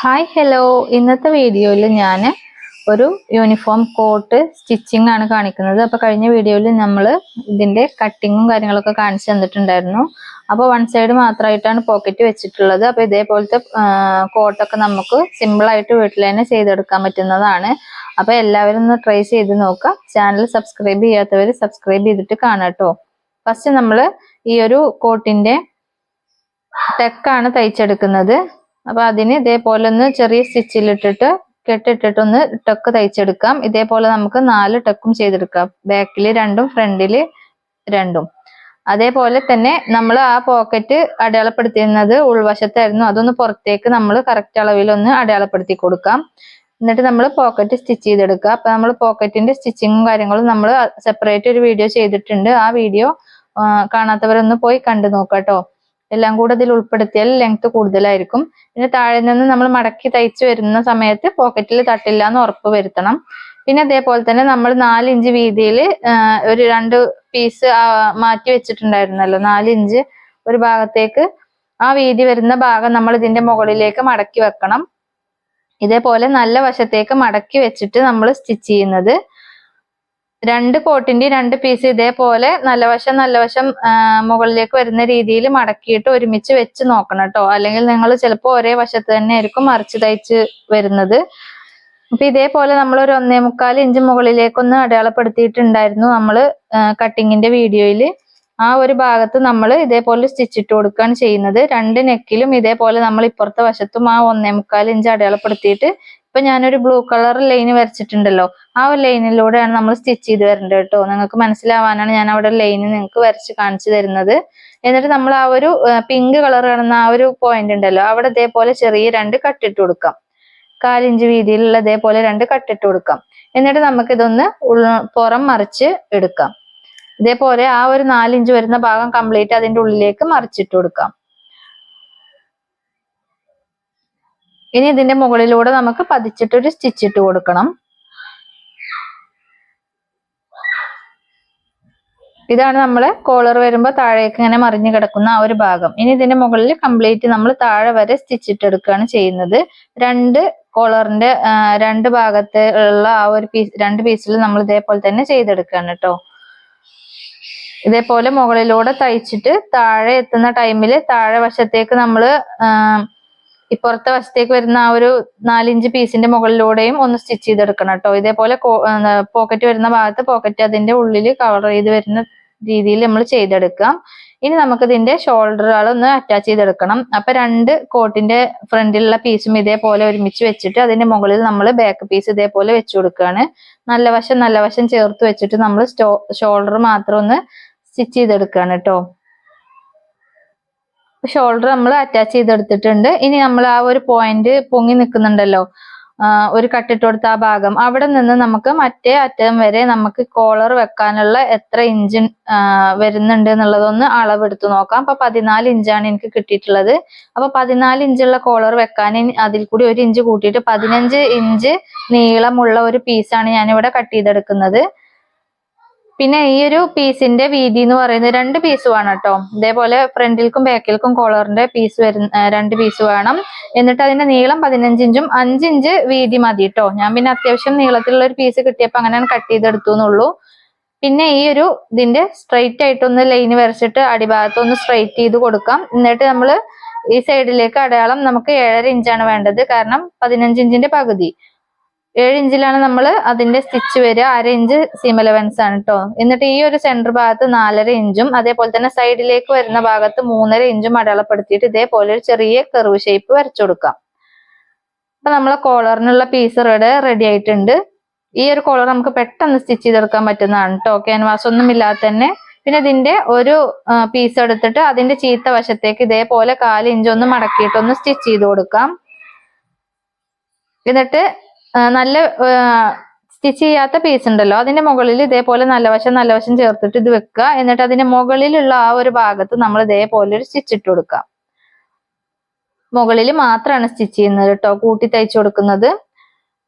Hi hello ഇന്നത്തെ വീഡിയോയിൽ ഞാൻ ഒരു യൂണിഫോം കോട്ട് സ്റ്റിച്ചിങ് ആണ് കാണിക്കുന്നത്. അപ്പോൾ കഴിഞ്ഞ വീഡിയോയിൽ നമ്മൾ ഇതിന്റെ കട്ടിങ്ങും കാര്യങ്ങളൊക്കെ കാണിച്ചു തന്നിട്ടുണ്ടായിരുന്നു. അപ്പോൾ വൺ സൈഡ് മാത്രമായിട്ടാണ് പോക്കറ്റ് വെച്ചിട്ടുള്ളത്. അപ്പോൾ ഇതേപോലത്തെ കോട്ടൊക്കെ നമുക്ക് സിമ്പിളായിട്ട് വീട്ടിൽ തന്നെ ചെയ്തെടുക്കാൻ പറ്റുന്നതാണ്. അപ്പോൾ എല്ലാവരും ഒന്ന് ട്രൈ ചെയ്ത് നോക്കുക. ചാനൽ സബ്സ്ക്രൈബ് ചെയ്യാത്തവർ സബ്സ്ക്രൈബ് ചെയ്തിട്ട് കാണാട്ടോ ഫസ്റ്റ് നമ്മൾ ഈ ഒരു കോട്ടിന്റെ ടെക്കാണ് തയ്ച്ചെടുക്കുന്നത്. അപ്പൊ അതിന് ഇതേപോലെ ഒന്ന് ചെറിയ സ്റ്റിച്ചിലിട്ടിട്ട് കെട്ടിട്ടിട്ട് ഒന്ന് ടക്ക് തയ്ച്ചെടുക്കാം. ഇതേപോലെ നമുക്ക് നാല് ടക്കും ചെയ്തെടുക്കാം. ബാക്കിൽ രണ്ടും ഫ്രണ്ടിൽ രണ്ടും. അതേപോലെ തന്നെ നമ്മൾ ആ പോക്കറ്റ് അടയാളപ്പെടുത്തിയിരുന്നത് ഉൾവശത്തായിരുന്നു. അതൊന്ന് പുറത്തേക്ക് നമ്മൾ കറക്റ്റ് അളവിൽ ഒന്ന് അടയാളപ്പെടുത്തി കൊടുക്കാം. എന്നിട്ട് നമ്മൾ പോക്കറ്റ് സ്റ്റിച്ച് ചെയ്തെടുക്കുക. അപ്പൊ നമ്മൾ പോക്കറ്റിന്റെ സ്റ്റിച്ചിങ്ങും കാര്യങ്ങളും നമ്മൾ സെപ്പറേറ്റ് ഒരു വീഡിയോ ചെയ്തിട്ടുണ്ട്. ആ വീഡിയോ കാണാത്തവരൊന്ന് പോയി കണ്ടു നോക്കാം കേട്ടോ എല്ലാം കൂടെ ഇതിൽ ഉൾപ്പെടുത്തിയാൽ ലെങ്ത് കൂടുതലായിരിക്കും. പിന്നെ താഴെ നിന്ന് നമ്മൾ മടക്കി തയ്ച്ചു വരുന്ന സമയത്ത് പോക്കറ്റിൽ തട്ടില്ല എന്ന് ഉറപ്പ് വരുത്തണം. പിന്നെ അതേപോലെ തന്നെ നമ്മൾ നാല് ഇഞ്ച് വീതിയിൽ ഒരു രണ്ട് പീസ് മാറ്റി വെച്ചിട്ടുണ്ടായിരുന്നല്ലോ. നാല് ഇഞ്ച് ഒരു ഭാഗത്തേക്ക് ആ വീതി വരുന്ന ഭാഗം നമ്മൾ ഇതിന്റെ മുകളിലേക്ക് മടക്കി വെക്കണം. ഇതേപോലെ നല്ല വശത്തേക്ക് മടക്കി വെച്ചിട്ട് നമ്മൾ സ്റ്റിച്ച് ചെയ്യുന്നത്. രണ്ട് കോട്ടിന്റെ രണ്ട് പീസ് ഇതേപോലെ നല്ല വശം നല്ല വശം മുകളിലേക്ക് വരുന്ന രീതിയിൽ മടക്കിയിട്ട് ഒരുമിച്ച് വെച്ച് നോക്കണം കേട്ടോ. അല്ലെങ്കിൽ നിങ്ങൾ ചിലപ്പോൾ ഒരേ വശത്ത് തന്നെ ആയിരിക്കും മറിച്ച് തയ്ച്ച് വരുന്നത്. അപ്പൊ ഇതേപോലെ നമ്മൾ ഒരു ഒന്നേ മുക്കാൽ ഇഞ്ച് മുകളിലേക്കൊന്ന് അടയാളപ്പെടുത്തിയിട്ടുണ്ടായിരുന്നു നമ്മൾ കട്ടിങ്ങിന്റെ വീഡിയോയിൽ ആ ഒരു ഭാഗത്ത് നമ്മൾ ഇതേപോലെ സ്റ്റിച്ച് ഇട്ട് കൊടുക്കുകയാണ് ചെയ്യുന്നത്. രണ്ട് നെക്കിലും ഇതേപോലെ നമ്മൾ ഇപ്പുറത്തെ വശത്തും ആ ഒന്നേ മുക്കാൽ ഇഞ്ച് അടയാളപ്പെടുത്തിയിട്ട് ഇപ്പൊ ഞാനൊരു ബ്ലൂ കളർ ലൈൻ വരച്ചിട്ടുണ്ടല്ലോ. ആ ഒരു ലൈനിലൂടെയാണ് നമ്മൾ സ്റ്റിച്ച് ചെയ്ത് വരേണ്ടത് കേട്ടോ. നിങ്ങൾക്ക് മനസ്സിലാവാനാണ് ഞാൻ അവിടെ ലൈൻ നിങ്ങൾക്ക് വരച്ച് കാണിച്ചു തരുന്നത്. എന്നിട്ട് നമ്മൾ ആ ഒരു പിങ്ക് കളർ കാണുന്ന ആ ഒരു പോയിന്റ് ഉണ്ടല്ലോ അവിടെ ഇതേപോലെ ചെറിയ രണ്ട് കട്ടിട്ട് കൊടുക്കാം. കാലിഞ്ച് വീതിയിലുള്ള ഇതേപോലെ രണ്ട് കട്ടിട്ട് കൊടുക്കാം. എന്നിട്ട് നമുക്ക് ഇതൊന്ന് പുറം മറിച്ച് എടുക്കാം. ഇതേപോലെ ആ ഒരു നാലിഞ്ച് വരുന്ന ഭാഗം കംപ്ലീറ്റ് അതിന്റെ ഉള്ളിലേക്ക് മറിച്ചിട്ട് കൊടുക്കാം. ഇനി ഇതിന്റെ മുകളിലൂടെ നമുക്ക് പതിച്ചിട്ടൊരു സ്റ്റിച്ച് ഇട്ട് കൊടുക്കണം. ഇതാണ് നമ്മൾ കോളർ വരുമ്പോൾ താഴേക്ക് ഇങ്ങനെ മറിഞ്ഞു കിടക്കുന്ന ആ ഒരു ഭാഗം. ഇനി ഇതിന്റെ മുകളിൽ കംപ്ലീറ്റ് നമ്മൾ താഴെ വരെ സ്റ്റിച്ച് ഇട്ടെടുക്കുകയാണ് ചെയ്യുന്നത്. രണ്ട് കോളറിന്റെ രണ്ട് ഭാഗത്ത് ഉള്ള ആ ഒരു പീസ് രണ്ട് പീസിൽ നമ്മൾ ഇതേപോലെ തന്നെ ചെയ്തെടുക്കുകയാണ് കേട്ടോ. ഇതേപോലെ മുകളിലൂടെ തയ്ച്ചിട്ട് താഴെ എത്തുന്ന ടൈമിൽ താഴെ വശത്തേക്ക് നമ്മൾ ഇപ്പുറത്തെ വശത്തേക്ക് വരുന്ന ആ ഒരു നാലിഞ്ച് പീസിന്റെ മുകളിലൂടെയും ഒന്ന് സ്റ്റിച്ച് ചെയ്തെടുക്കണം കേട്ടോ. ഇതേപോലെ പോക്കറ്റ് വരുന്ന ഭാഗത്ത് പോക്കറ്റ് അതിന്റെ ഉള്ളിൽ കവർ ചെയ്ത് വരുന്ന രീതിയിൽ നമ്മൾ ചെയ്തെടുക്കാം. ഇനി നമുക്ക് ഇതിന്റെ ഷോൾഡറുകൾ ഒന്ന് അറ്റാച്ച് ചെയ്തെടുക്കണം. അപ്പൊ രണ്ട് കോട്ടിന്റെ ഫ്രണ്ടിലുള്ള പീസും ഇതേപോലെ ഒരുമിച്ച് വെച്ചിട്ട് അതിന്റെ മുകളിൽ നമ്മൾ ബാക്ക് പീസ് ഇതേപോലെ വെച്ചു കൊടുക്കുകയാണ് നല്ല വശം നല്ല വശം ചേർത്ത് വെച്ചിട്ട് നമ്മൾ ഷോൾഡർ മാത്രം ഒന്ന് സ്റ്റിച്ച് ചെയ്തെടുക്കുകയാണ് കേട്ടോ. ഷോൾഡർ നമ്മൾ അറ്റാച്ച് ചെയ്തെടുത്തിട്ടുണ്ട്. ഇനി നമ്മൾ ആ ഒരു പോയിന്റ് പൊങ്ങി നിൽക്കുന്നുണ്ടല്ലോ ഒരു കട്ടിട്ട് കൊടുത്ത ആ ഭാഗം. അവിടെ നിന്ന് നമുക്ക് മറ്റേ അറ്റം വരെ നമുക്ക് കോളർ വെക്കാനുള്ള എത്ര ഇഞ്ച് വരുന്നുണ്ട് എന്നുള്ളതൊന്ന് അളവെടുത്ത് നോക്കാം. അപ്പൊ പതിനാല് ഇഞ്ചാണ് എനിക്ക് കിട്ടിയിട്ടുള്ളത്. അപ്പൊ പതിനാല് ഇഞ്ചുള്ള കോളർ വെക്കാൻ അതിൽ കൂടി ഒരു ഇഞ്ച് കൂട്ടിയിട്ട് പതിനഞ്ച് ഇഞ്ച് നീളമുള്ള ഒരു പീസാണ് ഞാനിവിടെ കട്ട് ചെയ്തെടുക്കുന്നത്. പിന്നെ ഈ ഒരു പീസിന്റെ വീതി എന്ന് പറയുന്നത് രണ്ട് പീസ് വേണം കേട്ടോ. ഇതേപോലെ ഫ്രണ്ടിൽക്കും ബാക്കിൽക്കും കോളറിന്റെ പീസ് വരുന്ന രണ്ട് പീസ് വേണം. എന്നിട്ട് അതിന്റെ നീളം പതിനഞ്ച് ഇഞ്ചും അഞ്ച് ഇഞ്ച് വീതി മതി കേട്ടോ. ഞാൻ പിന്നെ അത്യാവശ്യം നീളത്തിലുള്ള ഒരു പീസ് കിട്ടിയപ്പോൾ അങ്ങനെയാണ് കട്ട് ചെയ്തെടുത്തു എന്നുള്ളൂ. പിന്നെ ഈ ഒരു ഇതിന്റെ സ്ട്രെയിറ്റ് ആയിട്ടൊന്ന് ലൈൻ വരച്ചിട്ട് അടിഭാഗത്തൊന്ന് സ്ട്രൈറ്റ് ചെയ്ത് കൊടുക്കാം. എന്നിട്ട് നമ്മൾ ഈ സൈഡിലേക്ക് അടയാളം നമുക്ക് ഏഴര ഇഞ്ചാണ് വേണ്ടത്. കാരണം പതിനഞ്ച് ഇഞ്ചിന്റെ പകുതി. ഏഴ് ഇഞ്ചിലാണ് നമ്മൾ അതിന്റെ സ്റ്റിച്ച് വരിക. അര ഇഞ്ച് സീം അലവൻസ് ആണ് കേട്ടോ എന്നിട്ട് ഈ ഒരു സെന്റർ ഭാഗത്ത് നാലര ഇഞ്ചും അതേപോലെ തന്നെ സൈഡിലേക്ക് വരുന്ന ഭാഗത്ത് മൂന്നര ഇഞ്ചും അടയാളപ്പെടുത്തിയിട്ട് ഇതേപോലെ ഒരു ചെറിയ കെറിവ് ഷേപ്പ് വരച്ചു കൊടുക്കാം. അപ്പൊ നമ്മളെ കോളറിനുള്ള പീസ് ഇവിടെ റെഡി ആയിട്ടുണ്ട്. ഈ ഒരു കോളർ നമുക്ക് പെട്ടെന്ന് സ്റ്റിച്ച് ചെയ്തെടുക്കാൻ പറ്റുന്നതാണ് കേട്ടോ ക്യാൻവാസ് ഒന്നും ഇല്ലാതെ തന്നെ. പിന്നെ ഇതിന്റെ ഒരു പീസ് എടുത്തിട്ട് അതിന്റെ ചീത്ത വശത്തേക്ക് ഇതേപോലെ കാൽ ഇഞ്ചൊന്ന് മടക്കിയിട്ടൊന്ന് സ്റ്റിച്ച് ചെയ്ത് കൊടുക്കാം. എന്നിട്ട് നല്ല സ്റ്റിച്ച് ചെയ്യാത്ത പീസ് ഉണ്ടല്ലോ. അതിന്റെ മുകളിൽ ഇതേപോലെ നല്ല വശം നല്ല വശം ചേർത്തിട്ട് ഇത് വെക്കുക. എന്നിട്ട് അതിന്റെ മുകളിലുള്ള ആ ഒരു ഭാഗത്ത് നമ്മൾ ഇതേപോലെ ഒരു സ്റ്റിച്ച് ഇട്ട് കൊടുക്കാം മുകളിൽ മാത്രമാണ് സ്റ്റിച്ച് ചെയ്യുന്നത് കേട്ടോ കൂട്ടി തയ്ച്ചു കൊടുക്കുന്നത്.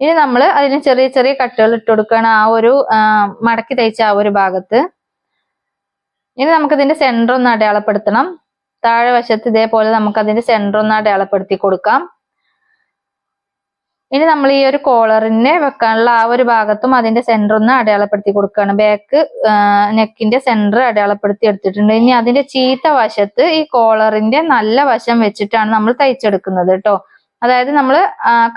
ഇനി നമ്മൾ അതിന് ചെറിയ ചെറിയ കട്ടുകൾ ഇട്ട് കൊടുക്കുകയാണ് ആ ഒരു മടക്കി തയ്ച്ച ആ ഒരു ഭാഗത്ത്. ഇനി നമുക്ക് ഇതിന്റെ സെന്റർ ഒന്ന് അടയാളപ്പെടുത്തണം. താഴെ വശത്ത് ഇതേപോലെ നമുക്ക് അതിന്റെ സെന്റർ ഒന്ന് അടയാളപ്പെടുത്തി കൊടുക്കാം. ഇനി നമ്മൾ ഈ ഒരു കോളറിനെ വെക്കാനുള്ള ആ ഒരു ഭാഗത്തും അതിന്റെ സെന്റർ ഒന്ന് അടയാളപ്പെടുത്തി കൊടുക്കുകയാണ്. ബാക്ക് നെക്കിന്റെ സെന്റർ അടയാളപ്പെടുത്തി എടുത്തിട്ടുണ്ട്. ഇനി അതിന്റെ ചീത്ത വശത്ത് ഈ കോളറിന്റെ നല്ല വശം വെച്ചിട്ടാണ് നമ്മൾ തയ്ച്ചെടുക്കുന്നത് കേട്ടോ അതായത് നമ്മൾ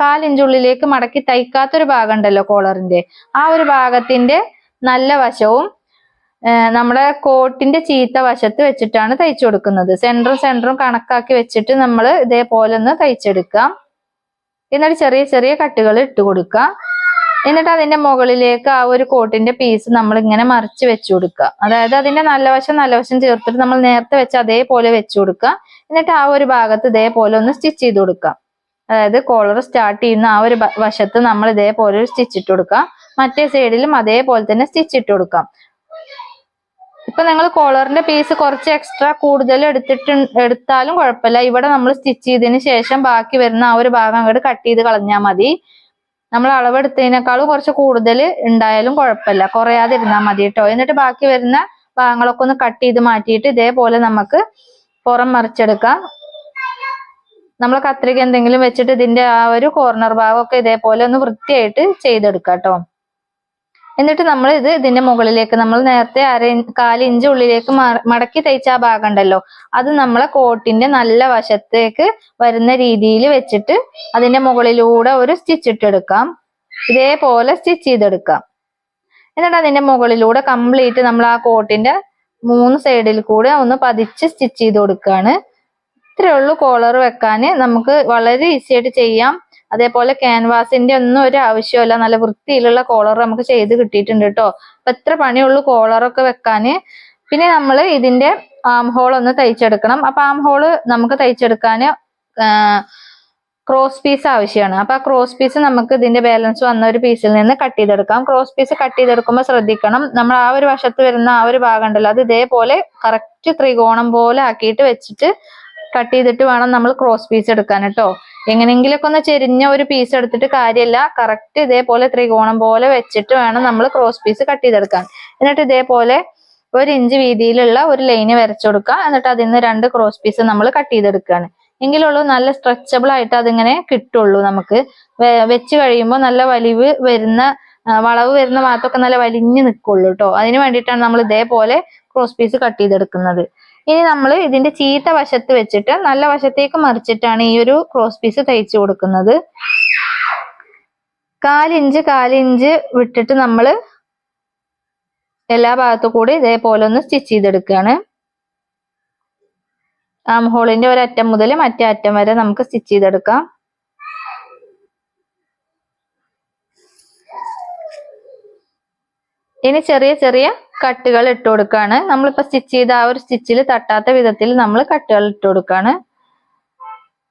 കാലിഞ്ചുള്ളിലേക്ക് മടക്കി തയ്ക്കാത്തൊരു ഭാഗം ഉണ്ടല്ലോ കോളറിന്റെ ആ ഒരു ഭാഗത്തിന്റെ നല്ല വശവും നമ്മുടെ കോട്ടിന്റെ ചീത്ത വശത്ത് വെച്ചിട്ടാണ് തയ്ച്ചു കൊടുക്കുന്നത്. സെന്ററും സെന്ററും കണക്കാക്കി വെച്ചിട്ട് നമ്മൾ ഇതേപോലെ ഒന്ന് തയ്ച്ചെടുക്കാം. എന്നിട്ട് ചെറിയ ചെറിയ കട്ടുകൾ ഇട്ട് കൊടുക്കുക. എന്നിട്ട് അതിന്റെ മുകളിലേക്ക് ആ ഒരു കോട്ടിന്റെ പീസ് നമ്മൾ ഇങ്ങനെ മറിച്ച് വെച്ചു കൊടുക്കുക. അതായത് അതിന്റെ നല്ല വശം നല്ല വശം ചേർത്തിട്ട് നമ്മൾ നേരത്തെ വെച്ച് അതേപോലെ വെച്ചു കൊടുക്കുക. എന്നിട്ട് ആ ഒരു ഭാഗത്ത് ഇതേപോലെ ഒന്ന് സ്റ്റിച്ച് ചെയ്ത് കൊടുക്കുക. അതായത് കോളർ സ്റ്റാർട്ട് ചെയ്യുന്ന ആ ഒരു വശത്ത് നമ്മൾ ഇതേപോലെ ഒരു സ്റ്റിച്ച് ഇട്ട് കൊടുക്കുക. മറ്റേ സൈഡിലും അതേപോലെ തന്നെ സ്റ്റിച്ച് ഇട്ട് കൊടുക്കാം ഇപ്പൊ നിങ്ങൾ കോളറിന്റെ പീസ് കുറച്ച് എക്സ്ട്രാ കൂടുതൽ എടുത്തിട്ട് എടുത്താലും കുഴപ്പമില്ല. ഇവിടെ നമ്മൾ സ്റ്റിച്ച് ചെയ്തതിന് ശേഷം ബാക്കി വരുന്ന ആ ഒരു ഭാഗം അങ്ങോട്ട് കട്ട് ചെയ്ത് കളഞ്ഞാൽ മതി. നമ്മൾ അളവെടുത്തതിനേക്കാളും കുറച്ച് കൂടുതൽ ഉണ്ടായാലും കുഴപ്പമില്ല. കുറയാതിരുന്നാൽ മതി കേട്ടോ എന്നിട്ട് ബാക്കി വരുന്ന ഭാഗങ്ങളൊക്കെ ഒന്ന് കട്ട് ചെയ്ത് മാറ്റിയിട്ട് ഇതേപോലെ നമുക്ക് പുറം മറിച്ചെടുക്കാം. നമ്മൾ കത്രിക എന്തെങ്കിലും വെച്ചിട്ട് ഇതിന്റെ ആ ഒരു കോർണർ ഭാഗമൊക്കെ ഇതേപോലെ ഒന്ന് വൃത്തിയായിട്ട് ചെയ്തെടുക്കാം കേട്ടോ എന്നിട്ട് നമ്മൾ ഇത് ഇതിന്റെ മുകളിലേക്ക് നമ്മൾ നേരത്തെ അര കാൽ ഇഞ്ച് ഉള്ളിലേക്ക് മടക്കി തയ്ച്ച ആ ഭാഗം ഉണ്ടല്ലോ. അത് നമ്മളെ കോട്ടിന്റെ നല്ല വശത്തേക്ക് വരുന്ന രീതിയിൽ വെച്ചിട്ട് അതിന്റെ മുകളിലൂടെ ഒരു സ്റ്റിച്ച് ഇട്ടെടുക്കാം. ഇതേപോലെ സ്റ്റിച്ച് ചെയ്തെടുക്കാം. എന്നിട്ട് അതിന്റെ മുകളിലൂടെ കംപ്ലീറ്റ് നമ്മൾ ആ കോട്ടിന്റെ മൂന്ന് സൈഡിൽ കൂടെ ഒന്ന് പതിച്ച് സ്റ്റിച്ച് ചെയ്ത് കൊടുക്കുകയാണ് ഇത്രയേ ഉള്ളൂ കോളർ വെക്കാൻ നമുക്ക് വളരെ ഈസി ആയിട്ട് ചെയ്യാം. അതേപോലെ ക്യാൻവാസിന്റെ ഒന്നും ഒരു ആവശ്യമില്ല നല്ല വൃത്തിയിലുള്ള കോളർ നമുക്ക് ചെയ്ത് കിട്ടിയിട്ടുണ്ട് കേട്ടോ അപ്പൊ എത്ര പണിയുള്ളൂ കോളറൊക്കെ വെക്കാന്. പിന്നെ നമ്മൾ ഇതിന്റെ ആം ഹോൾ ഒന്ന് തയ്ച്ചെടുക്കണം. അപ്പൊ ആം ഹോൾ നമുക്ക് തയ്ച്ചെടുക്കാന് ക്രോസ് പീസ് ആവശ്യമാണ് അപ്പൊ ആ ക്രോസ് പീസ് നമുക്ക് ഇതിന്റെ ബാലൻസ് വന്ന ഒരു പീസിൽ നിന്ന് കട്ട് ചെയ്തെടുക്കാം. ക്രോസ് പീസ് കട്ട് ചെയ്തെടുക്കുമ്പോൾ ശ്രദ്ധിക്കണം. നമ്മൾ ആ ഒരു വശത്ത് വരുന്ന ആ ഒരു ഭാഗം ഉണ്ടല്ലോ അത് ഇതേപോലെ കറക്റ്റ് ത്രികോണം പോലെ ആക്കിയിട്ട് വെച്ചിട്ട് കട്ട് ചെയ്തിട്ട് വേണം നമ്മൾ ക്രോസ് പീസ് എടുക്കാൻ കേട്ടോ. എങ്ങനെങ്കിലൊക്കെ ഒന്ന് ചെരിഞ്ഞ ഒരു പീസ് എടുത്തിട്ട് കാര്യമില്ല കറക്റ്റ് ഇതേപോലെ ത്രികോണം പോലെ വെച്ചിട്ട് വേണം നമ്മൾ ക്രോസ് പീസ് കട്ട് ചെയ്തെടുക്കാൻ. എന്നിട്ട് ഇതേപോലെ ഒരു ഇഞ്ച് വീതിയിലുള്ള ഒരു ലൈന് വരച്ചു കൊടുക്കുക. എന്നിട്ട് അതിൽ നിന്ന് രണ്ട് ക്രോസ് പീസ് നമ്മൾ കട്ട് ചെയ്തെടുക്കുകയാണ്. എങ്കിലുള്ളൂ നല്ല സ്ട്രെച്ചബിൾ ആയിട്ട് അതിങ്ങനെ കിട്ടുള്ളൂ നമുക്ക്. വെച്ച് കഴിയുമ്പോൾ നല്ല വലിവ് വരുന്ന വളവ് വരുന്ന ഭാഗത്തൊക്കെ നല്ല വലിഞ്ഞ് നിൽക്കുള്ളൂ കേട്ടോ. അതിന് വേണ്ടിയിട്ടാണ് നമ്മൾ ഇതേപോലെ ക്രോസ് പീസ് കട്ട് ചെയ്തെടുക്കുന്നത്. ഇനി നമ്മൾ ഇതിന്റെ ചീത്ത വശത്ത് വെച്ചിട്ട് നല്ല വശത്തേക്ക് മറിച്ചിട്ടാണ് ഈ ഒരു ക്രോസ് പീസ് തയ്ച്ചു കൊടുക്കുന്നത്. കാലിഞ്ച് കാലിഞ്ച് വിട്ടിട്ട് നമ്മൾ എല്ലാ ഭാഗത്തു കൂടി ഇതേപോലെ ഒന്ന് സ്റ്റിച്ച് ചെയ്തെടുക്കുകയാണ് ആം ഹോളിന്റെ ഒരറ്റം മുതൽ മറ്റേ അറ്റം വരെ നമുക്ക് സ്റ്റിച്ച് ചെയ്തെടുക്കാം. ഇനി ചെറിയ ചെറിയ കട്ടുകൾ ഇട്ട് കൊടുക്കാണ്. നമ്മളിപ്പോ സ്റ്റിച്ച് ചെയ്ത ആ ഒരു സ്റ്റിച്ചിൽ തട്ടാത്ത വിധത്തിൽ നമ്മൾ കട്ടുകൾ ഇട്ട് കൊടുക്കാണ്.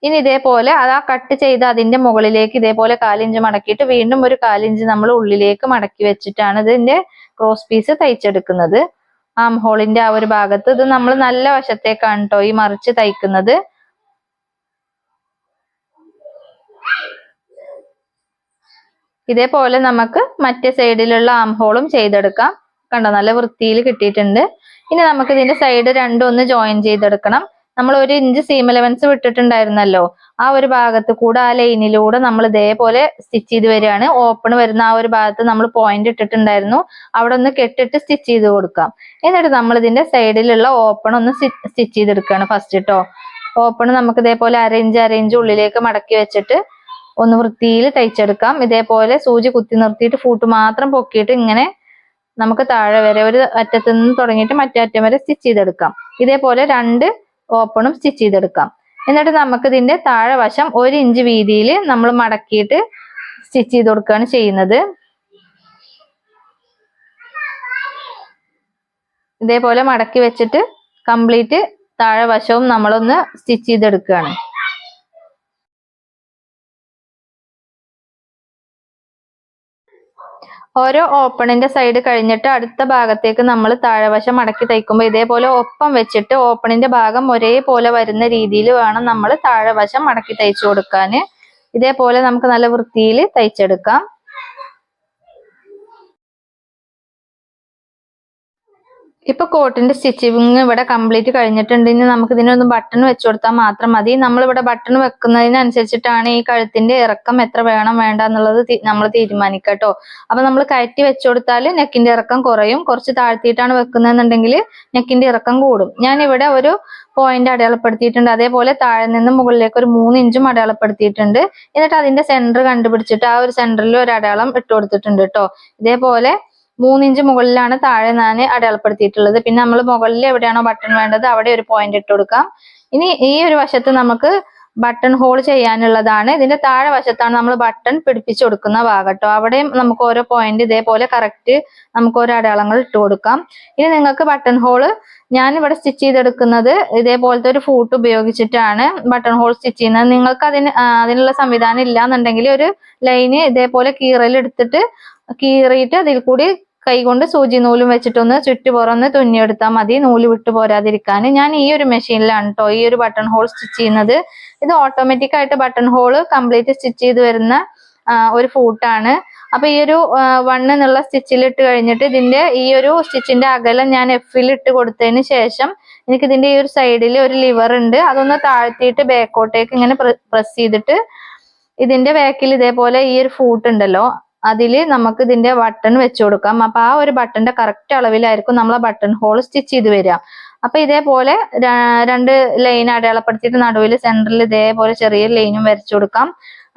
ഇനി ഇതേപോലെ അത് ആ കട്ട് ചെയ്ത് അതിന്റെ മുകളിലേക്ക് ഇതേപോലെ കാലിഞ്ച് മടക്കിയിട്ട് വീണ്ടും ഒരു കാലിഞ്ച് നമ്മൾ ഉള്ളിലേക്ക് മടക്കി വെച്ചിട്ടാണ് ഇതിന്റെ ക്രോസ് പീസ് തയ്ച്ചെടുക്കുന്നത്. ആം ഹോളിന്റെ ആ ഒരു ഭാഗത്ത് ഇത് നമ്മൾ നല്ല വശത്തേക്കാണ് കേട്ടോ ഈ മറിച്ച് തയ്ക്കുന്നത്. ഇതേപോലെ നമുക്ക് മറ്റേ സൈഡിലുള്ള ആം ഹോളും ചെയ്തെടുക്കാം. കണ്ടോ നല്ല വൃത്തിയിൽ കിട്ടിയിട്ടുണ്ട്. ഇനി നമുക്ക് ഇതിന്റെ സൈഡ് രണ്ടും ഒന്ന് ജോയിൻ ചെയ്തെടുക്കണം. നമ്മൾ ഒരു ഇഞ്ച് സീം ഇലവൻസ് വിട്ടിട്ടുണ്ടായിരുന്നല്ലോ. ആ ഒരു ഭാഗത്ത് കൂടെ ആ ലൈനിലൂടെ നമ്മൾ ഇതേപോലെ സ്റ്റിച്ച് ചെയ്ത് വരികയാണ്. ഓപ്പൺ വരുന്ന ആ ഒരു ഭാഗത്ത് നമ്മൾ പോയിന്റ് ഇട്ടിട്ടുണ്ടായിരുന്നു. അവിടെ ഒന്ന് കെട്ടിട്ട് സ്റ്റിച്ച് ചെയ്ത് കൊടുക്കാം. എന്നിട്ട് നമ്മൾ ഇതിന്റെ സൈഡിലുള്ള ഓപ്പൺ ഒന്ന് സ്റ്റിച്ച് ചെയ്തെടുക്കുകയാണ് ഫസ്റ്റ് കേട്ടോ ഓപ്പൺ നമുക്ക് ഇതേപോലെ അരയിഞ്ച് അരയിഞ്ച് ഉള്ളിലേക്ക് മടക്കി വെച്ചിട്ട് ഒന്ന് വൃത്തിയിൽ തയ്ച്ചെടുക്കാം. ഇതേപോലെ സൂചി കുത്തി നിർത്തിയിട്ട് ഫൂട്ട് മാത്രം പൊക്കിയിട്ട് ഇങ്ങനെ നമുക്ക് താഴെ വരെ ഒരു അറ്റത്ത് നിന്ന് തുടങ്ങിയിട്ട് മറ്റേ അറ്റം വരെ സ്റ്റിച്ച് ചെയ്തെടുക്കാം. ഇതേപോലെ രണ്ട് ഓപ്പണും സ്റ്റിച്ച് ചെയ്തെടുക്കാം. എന്നിട്ട് നമുക്ക് ഇതിന്റെ താഴെ വശം ഒരു ഇഞ്ച് വീതിയിൽ നമ്മൾ മടക്കിയിട്ട് സ്റ്റിച്ച് ചെയ്ത് കൊടുക്കുകയാണ് ചെയ്യുന്നത്. ഇതേപോലെ മടക്കി വെച്ചിട്ട് കംപ്ലീറ്റ് താഴെ വശവും നമ്മളൊന്ന് സ്റ്റിച്ച് ചെയ്തെടുക്കുകയാണ്. ഓരോ ഓപ്പണിന്റെ സൈഡ് കഴിഞ്ഞിട്ട് അടുത്ത ഭാഗത്തേക്ക് നമ്മൾ താഴെവശം മടക്കി തയ്ക്കുമ്പോൾ ഇതേപോലെ ഒപ്പം വെച്ചിട്ട് ഓപ്പണിന്റെ ഭാഗം ഒരേപോലെ വരുന്ന രീതിയിൽ വേണം നമ്മൾ താഴെവശം മടക്കി തയ്ച്ചു കൊടുക്കാൻ. ഇതേപോലെ നമുക്ക് നല്ല വൃത്തിയിൽ തയ്ച്ചെടുക്കാം. ഇപ്പൊ കോട്ടിന്റെ സ്റ്റിച്ചിങ് ഇവിടെ കംപ്ലീറ്റ് കഴിഞ്ഞിട്ടുണ്ട്. ഇനി നമുക്ക് ഇതിനൊന്ന് ബട്ടൺ വെച്ചു കൊടുത്താൽ മാത്രം മതി. നമ്മൾ ഇവിടെ ബട്ടൺ വെക്കുന്നതിനനുസരിച്ചിട്ടാണ് ഈ കഴുത്തിന്റെ ഇറക്കം എത്ര വേണം വേണ്ട എന്നുള്ളത് നമ്മൾ തീരുമാനിക്കുക കേട്ടോ. അപ്പൊ നമ്മൾ കയറ്റി വെച്ചു കൊടുത്താൽ നെക്കിന്റെ ഇറക്കം കുറയും. കുറച്ച് താഴ്ത്തിയിട്ടാണ് വെക്കുന്നതെന്നുണ്ടെങ്കിൽ നെക്കിന്റെ ഇറക്കം കൂടും. ഞാൻ ഇവിടെ ഒരു പോയിന്റ് അടയാളപ്പെടുത്തിയിട്ടുണ്ട്. അതേപോലെ താഴെ നിന്ന് മുകളിലേക്ക് ഒരു മൂന്ന് ഇഞ്ചും അടയാളപ്പെടുത്തിയിട്ടുണ്ട്. എന്നിട്ട് അതിന്റെ സെന്റർ കണ്ടുപിടിച്ചിട്ട് ആ ഒരു സെന്ററിൽ ഒരു അടയാളം ഇട്ട് കൊടുത്തിട്ടുണ്ട് കേട്ടോ. ഇതേപോലെ മൂന്നിഞ്ച് മുകളിലാണ് താഴെ ഞാൻ അടയാളപ്പെടുത്തിയിട്ടുള്ളത്. പിന്നെ നമ്മൾ മുകളിൽ എവിടെയാണോ ബട്ടൺ വേണ്ടത് അവിടെ ഒരു പോയിന്റ് ഇട്ട് കൊടുക്കാം. ഇനി ഈ ഒരു വശത്ത് നമുക്ക് ബട്ടൺ ഹോൾ ചെയ്യാനുള്ളതാണ്. ഇതിന്റെ താഴെ വശത്താണ് നമ്മൾ ബട്ടൺ പിടിപ്പിച്ചു കൊടുക്കുന്ന ഭാഗട്ടോ അവിടെയും നമുക്ക് ഓരോ പോയിന്റ് ഇതേപോലെ കറക്റ്റ് നമുക്ക് ഓരോ അടയാളങ്ങൾ ഇട്ട് കൊടുക്കാം. ഇനി നിങ്ങൾക്ക് ബട്ടൺ ഹോൾ ഞാൻ ഇവിടെ സ്റ്റിച്ച് ചെയ്തെടുക്കുന്നത് ഇതേപോലത്തെ ഒരു ഫൂട്ട് ഉപയോഗിച്ചിട്ടാണ് ബട്ടൺ ഹോൾ സ്റ്റിച്ച് ചെയ്യുന്നത്. നിങ്ങൾക്ക് അതിന് അതിനുള്ള സംവിധാനം ഇല്ല എന്നുണ്ടെങ്കിൽ ഒരു ലൈന് ഇതേപോലെ കീറലെടുത്തിട്ട് കീറിയിട്ട് അതിൽ കൂടി കൈകൊണ്ട് സൂചി നൂലും വെച്ചിട്ടൊന്ന് ചുറ്റുപുറന്ന് തുന്നിയെടുത്താൽ മതി. നൂൽ വിട്ടു പോരാതിരിക്കാൻ ഞാൻ ഈ ഒരു മെഷീനിലാണ് കേട്ടോ ഈ ഒരു ബട്ടൺ ഹോൾ സ്റ്റിച്ച് ചെയ്യുന്നത്. ഇത് ഓട്ടോമാറ്റിക് ആയിട്ട് ബട്ടൺ ഹോൾ കംപ്ലീറ്റ് സ്റ്റിച്ച് ചെയ്ത് വരുന്ന ഒരു ഫൂട്ടാണ് അപ്പൊ ഈ ഒരു വൺ എന്നുള്ള സ്റ്റിച്ചിൽ ഇട്ട് കഴിഞ്ഞിട്ട് ഇതിന്റെ ഈ ഒരു സ്റ്റിച്ചിന്റെ അകലം ഞാൻ എഫിൽ ഇട്ട് കൊടുത്തതിന് ശേഷം എനിക്ക് ഇതിന്റെ ഈ ഒരു സൈഡിൽ ഒരു ലിവർ ഉണ്ട്. അതൊന്ന് താഴ്ത്തിയിട്ട് ബാക്കോട്ടേക്ക് ഇങ്ങനെ പ്രസ് ചെയ്തിട്ട് ഇതിന്റെ ബാക്കിൽ ഇതേപോലെ ഈ ഒരു ഫൂട്ട് ഉണ്ടല്ലോ. അതിൽ നമുക്ക് ഇതിന്റെ ബട്ടൺ വെച്ച് കൊടുക്കാം. അപ്പൊ ആ ഒരു ബട്ടന്റെ കറക്റ്റ് അളവിലായിരിക്കും നമ്മൾ ബട്ടൺ ഹോൾ സ്റ്റിച്ച് ചെയ്ത് വരിക. അപ്പൊ ഇതേപോലെ രണ്ട് ലൈൻ അടയാളപ്പെടുത്തിയിട്ട് നടുവിൽ സെന്ററിൽ ഇതേപോലെ ചെറിയ ലൈനും വരച്ചു കൊടുക്കാം.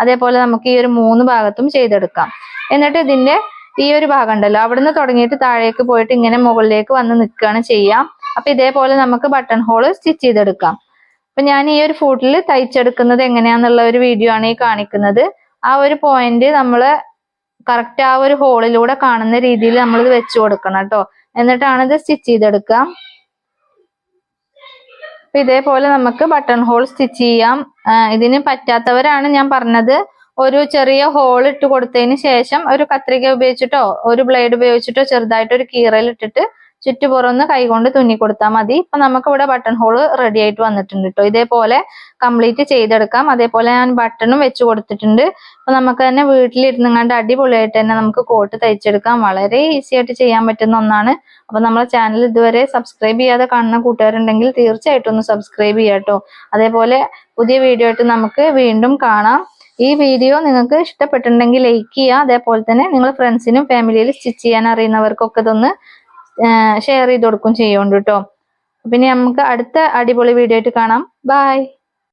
അതേപോലെ നമുക്ക് ഈ ഒരു മൂന്ന് ഭാഗത്തും ചെയ്തെടുക്കാം. എന്നിട്ട് ഇതിന്റെ ഈ ഒരു ഭാഗം ഉണ്ടല്ലോ അവിടുന്ന് തുടങ്ങിയിട്ട് താഴേക്ക് പോയിട്ട് ഇങ്ങനെ മുകളിലേക്ക് വന്ന് നിൽക്കുകയാണ് ചെയ്യാം. അപ്പൊ ഇതേപോലെ നമുക്ക് ബട്ടൺ ഹോൾ സ്റ്റിച്ച് ചെയ്തെടുക്കാം. അപ്പൊ ഞാൻ ഈ ഒരു ഫൂട്ടിൽ തയ്ച്ചെടുക്കുന്നത് എങ്ങനെയാന്നുള്ള ഒരു വീഡിയോ ആണ് ഈ കാണിക്കുന്നത്. ആ ഒരു പോയിന്റ് നമ്മൾ കറക്റ്റ് ആ ഒരു ഹോളിലൂടെ കാണുന്ന രീതിയിൽ നമ്മൾ ഇത് വെച്ചു കൊടുക്കണം കേട്ടോ. എന്നിട്ടാണ് ഇത് സ്റ്റിച്ച് ചെയ്തെടുക്കുക. അപ്പൊ ഇതേപോലെ നമുക്ക് ബട്ടൺ ഹോൾ സ്റ്റിച്ച് ചെയ്യാം. ഇതിന് പറ്റാത്തവരാണ് ഞാൻ പറഞ്ഞത്. ഒരു ചെറിയ ഹോൾ ഇട്ട് കൊടുത്തതിന് ശേഷം ഒരു കത്രിക ഉപയോഗിച്ചിട്ടോ ഒരു ബ്ലേഡ് ഉപയോഗിച്ചിട്ടോ ചെറുതായിട്ട് ഒരു കീറൽ ഇട്ടിട്ട് ചുറ്റുപുറന്ന് കൈകൊണ്ട് തുന്നി കൊടുത്താൽ മതി. ഇപ്പൊ നമുക്ക് ഇവിടെ ബട്ടൺ ഹോൾ റെഡി ആയിട്ട് വന്നിട്ടുണ്ട് കേട്ടോ ഇതേപോലെ കംപ്ലീറ്റ് ചെയ്തെടുക്കാം. അതേപോലെ ഞാൻ ബട്ടണും വെച്ച് കൊടുത്തിട്ടുണ്ട്. അപ്പൊ നമുക്ക് തന്നെ വീട്ടിലിരുന്നുകൊണ്ട് അടിപൊളിയായിട്ട് തന്നെ നമുക്ക് കോട്ട് തയ്ച്ചെടുക്കാം. വളരെ ഈസി ആയിട്ട് ചെയ്യാൻ പറ്റുന്ന ഒന്നാണ്. അപ്പൊ നമ്മളെ ചാനൽ ഇതുവരെ സബ്സ്ക്രൈബ് ചെയ്യാതെ കാണുന്ന കൂട്ടുകാരുണ്ടെങ്കിൽ തീർച്ചയായിട്ടും ഒന്ന് സബ്സ്ക്രൈബ് ചെയ്യാം കേട്ടോ അതേപോലെ പുതിയ വീഡിയോ ആയിട്ട് നമുക്ക് വീണ്ടും കാണാം. ഈ വീഡിയോ നിങ്ങൾക്ക് ഇഷ്ടപ്പെട്ടിട്ടുണ്ടെങ്കിൽ ലൈക്ക് ചെയ്യുക അതേപോലെ തന്നെ നിങ്ങൾ ഫ്രണ്ട്സിനും ഫാമിലിയിൽ സ്റ്റിച്ച് ചെയ്യാൻ അറിയുന്നവർക്കൊക്കെ ഇതൊന്ന് ഷെയർ ചെയ്ത് കൊടുക്കും ചെയ്യുന്നുണ്ട് കേട്ടോ പിന്നെ നമുക്ക് അടുത്ത അടിപൊളി വീഡിയോ ആയിട്ട് കാണാം. ബൈ